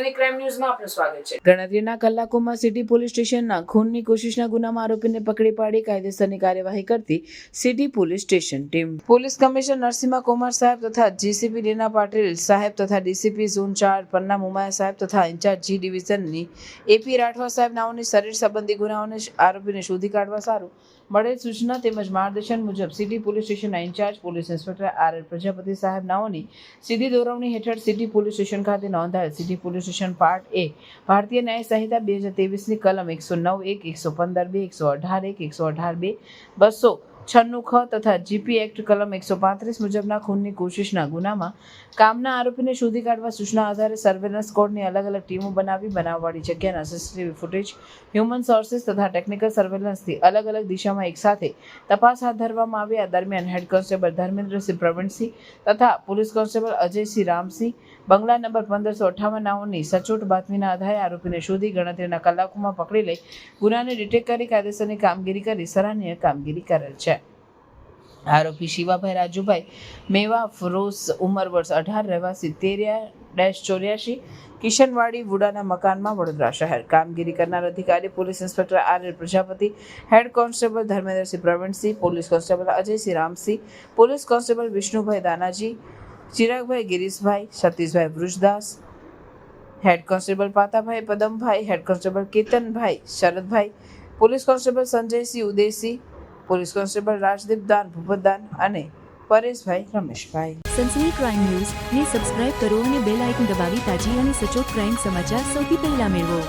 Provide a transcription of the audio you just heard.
Sunny crime ન્યૂઝમાં આપનું સ્વાગત છે. ગણતરીના કલાકોમાં સિટી પોલીસ સ્ટેશનના ખૂનની કોશિશના ગુનામાં આરોપીને પકડી પાડી કાયદેસરની કાર્યવાહી કરતી city police station team. Police commissioner Narasimha Kumar સાહેબ તથા જીસીપી રીના પાટીલ સાહેબ તથા ડીસીપી ઝોન ચાર, પન્ના મુમાયા સાહેબ તથા ઇન્ચાર્જ જી ડિવિઝનની એપી રાઠવા સાહેબ નાઓની શરીર સંબંધી ગુનાઓને આરોપીને શોધી કાઢવા સારું. મળેલ સૂચના તેમજ માર્ગદર્શન મુજબ સિટી પોલીસ સ્ટેશનના in-charge, police inspector R L Prajapati સાહેબ નાઓની સીધી દોરવણી હેઠળ સિટી પોલીસ સ્ટેશન ખાતે નોંધાયેલ city police station part A ભારતીય ન્યાય સંહિતા બે હજાર તેવીસની કલમ એકસો નવ એક, એકસો પંદર બે, એકસો અઢાર એક, એકસો અઢાર બે, બસો છન્નું ખ તથા જીપી એક્ટ કલમ એકસો પાંત્રીસ મુજબના ખૂનની કોશિશના ગુનામાં કામના આરોપીને શોધી કાઢવા સૂચના આધારે સર્વેલન્સ કોડની અલગ અલગ ટીમો બનાવી બનાવવાળી જગ્યાના સીસીટીવી ફૂટેજ, હ્યુમન સોર્સિસ તથા ટેકનિકલ સર્વેલન્સથી અલગ અલગ દિશામાં એકસાથે તપાસ હાથ ધરવામાં આવી. આ દરમિયાન હેડ કોન્સ્ટેબલ ધર્મેન્દ્રસિંહ પ્રવીણસિંહ તથા પોલીસ કોન્સ્ટેબલ અજયસિંહ રામસિંહ, બંગલા નંબર પંદરસો અઠ્ઠાવન નાઓની સચોટ બાતમીના આધારે આરોપીને શોધી ગણતરીના કલાકોમાં પકડી લઈ ગુનાને ડિટેક્ટ કરી કાયદેસરની કામગીરી કરી સરાહનીય કામગીરી કરેલ છે. આરોપી શિવાભાઈ રાજુભાઈ મેવા ફરોઝ ઉંમર વર્ષ અઢાર, રહેવાસી તેરિયા ડેશ ચોર્યાસી, કિશનવાડી વુડાના મકાનમાં વડોદરા શહેર. કામગીરી કરનાર અધિકારી, police inspector R L Prajapati, head constable Dharmendrasinh Pravinsinh, police constable Ajaysinh Ramsinh, police constable Vishnubhai Danaji, Chiragbhai Girishbhai, Satishbhai Vrushdas head constable Patabhai Padambhai, head constable Ketanbhai Sharadbhai, police constable Sanjaysinh Udaysinh police constable Rajdeep Dan Bhupatdan અને Pareshbhai Rameshbhai. Sansani crime news ને subscribe કરો અને bell icon દબાવી તાજી અને સચોટ crime સમાચાર સૌથી પહેલા મેળવો.